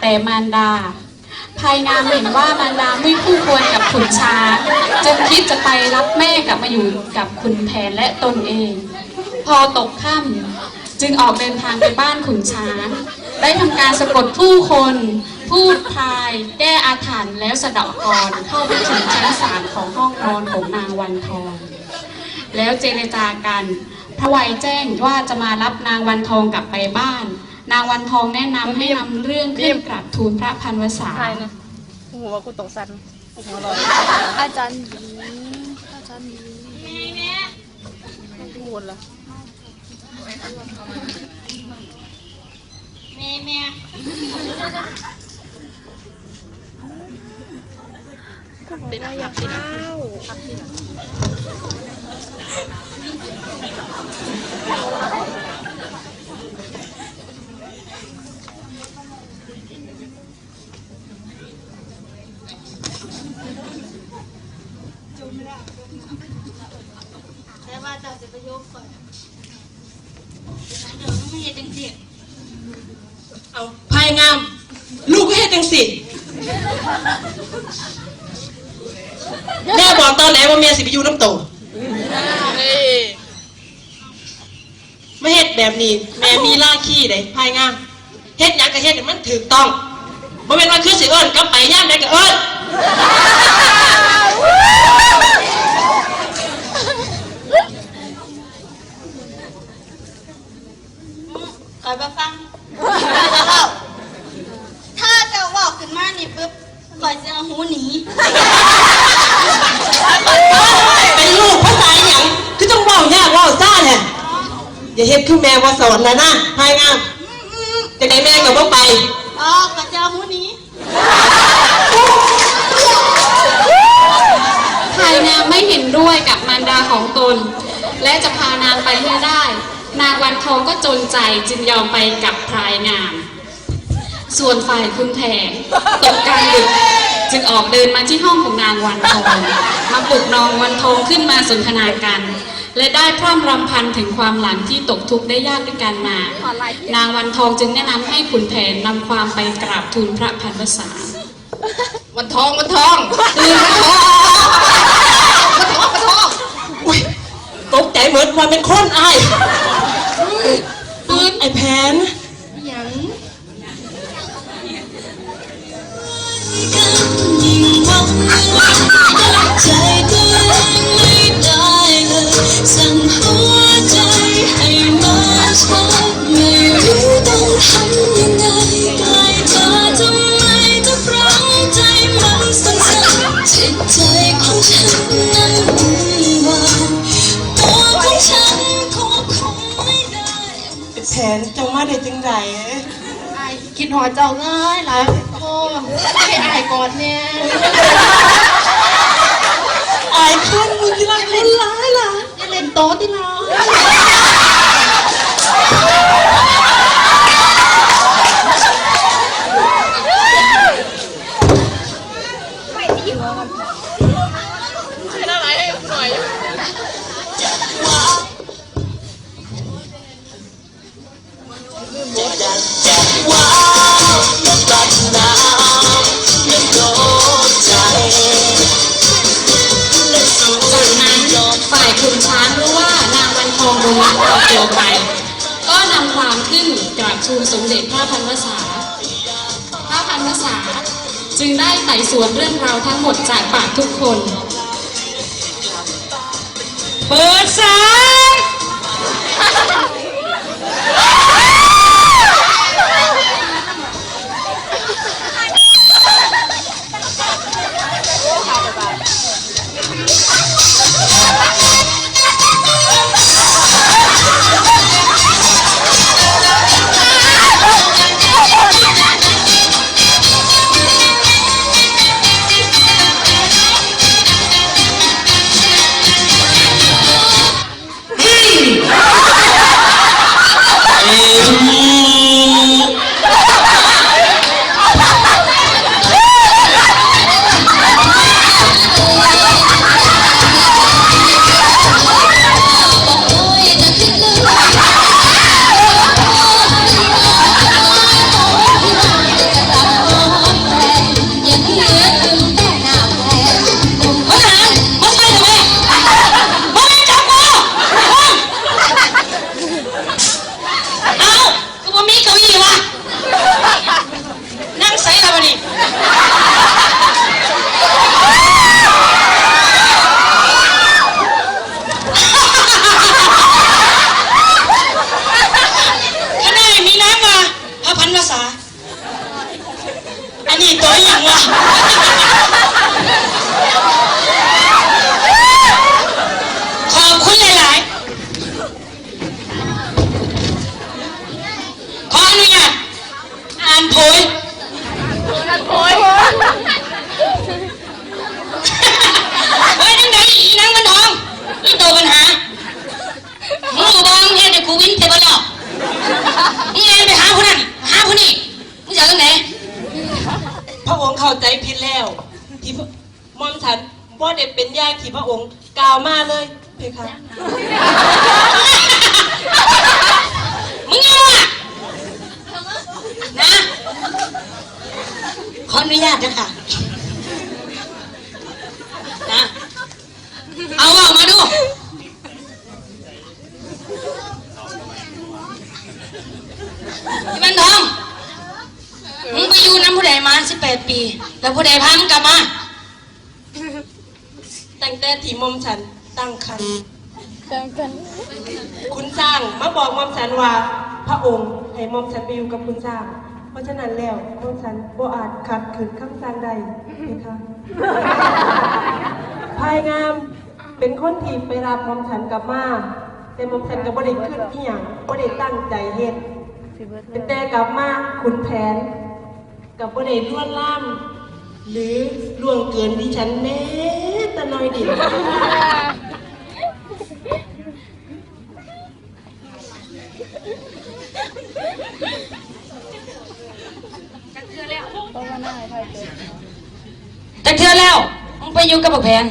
แต่มารดา ภายงามเห็นว่ามารดาไม่คู่ควรกับขุนช้างจึงคิดจะไปรับแม่กลับมาอยู่กับขุนแผนและตนเอง พอตกค่ำจึงออกเดินทางไปบ้านขุนช้าง ได้ทำการสะกดผู้คน พูดทาย แก้อาถรรพ์แล้วสะเดอกกรเข้าไปถึงชั้นศาลของห้องนอนของนางวันทอง แล้วเจรจากันพระวัยแจ้งว่าจะมารับนางวันทองกลับไปบ้าน นางวันทองแนะนำให้นำเรื่องขึ้นกราบทูลพระพันวษา ใช่นะโอ้โหว่ากูตกสันหัวลอยอาจารย์หญิงอาจารย์หญิงกูวนละแม่แม่ติดอยากกินข้าว แต่ ว่าเจ้าจะไปยกก่อนเดี๋ยวไม่เห็นจังสิเอาพายงาม ลูกก็เฮ็ดจังสิแม่บอกตอนไหนว่าแม่สิไปอยู่น้ำตนี่ไม่เฮ็ดแบบนี้ แม่มีล่าขี้เด้พายงามเฮ็ดหยังก็เฮ็ดมันถูกต้องบ่แม่นว่าคือสิเอิ้นกลับไปย่ามใดก็เอิ้น คอยมาฟังจะเล่าถ้าเจ้าบอกขึ้นมานี่ปุ๊บคอยจะเอาหูหนี เป็นลูกภาษาหยังคือต้องเว้ายากเว้าซ่าแท้ อย่าเฮ็ดคือแม่ว่าสอนนะนะพายงามจังไดแม่ก็บ่ไปอ๋อก็จะเอาหูหนีภายนางไม่เห็นด้วยกับมารดาของตน และจะพานางไปให้ได้ นางวันทองก็จนใจจึงยอมไปกับพรายงาม ส่วนฝ่ายคุณแผนตกกลางดึกจึงออกเดินมาที่ห้องของนางวันทอง มาปลุกนางวันทองขึ้นมาสนทนากัน และได้พร่ำรำพันถึงความหลังที่ตกทุกข์ได้ยากด้วยกันมา นางวันทองจึงแนะนำให้ขุนแผนนำความไปกราบทูลพระพันวษาวันทองวันทองตื่นมาทองวันทองวันทองอุ้ยตกใจเหมือนว่าเป็นคนอ้าย นเจ้ามาได้จังได ไอ้คิดหอเจ้าง่ายหลายโอ้ให้อายก่อนเนี่ยางวันทองโดนลักพาตัวไป ก็นำความขึ้นกราบทูลสมเด็จพระพันวษา พระพันวษา จึงได้ไต่สวนเรื่องราวทั้งหมดจากปากทุกคน เปิดสายีตัวอย่างวะขอบคุณหลายๆขออนุญาตอ่านโพย องค์เข้าใจผิดแล้ว ที่พระมอมฉันบ่ได้เป็นญาติที่พระองค์กล่าวมาเลยเพคะมึงยังวะนะ ขออนุญาตนะค่ะนะเอาออกมาดูที่เป็นทองมึงไปอยู่น้ำผู้ใดมาสิบ แปดปีแล้วผู้ใดพามึงกลับมา ตั้งแต่ที่มอมฉันตั้งคันคุณสร้างมาบอกมอมฉันว่า พระองค์ให้มอมฉันไปอยู่กับคุณสร้าง เพราะฉะนั้นแล้วมอมฉันบ่อาจขัดขืนคำสั่งใดเพคะภายงามเป็นคนที่ไปรับมอมฉันกลับมาแต่มอมฉันก็บ่ได้ขึ้นอีหยังบ่ได้ตั้งใจเฮ็ดเป็นแต่กลับมาขุนแผน กับบ่ได้ล่วนล่าม หรือล่วงเกินดิฉันแม้แต่น้อยเดียวจักเทื่อแล้วมึงไปอยู่กับบักแผน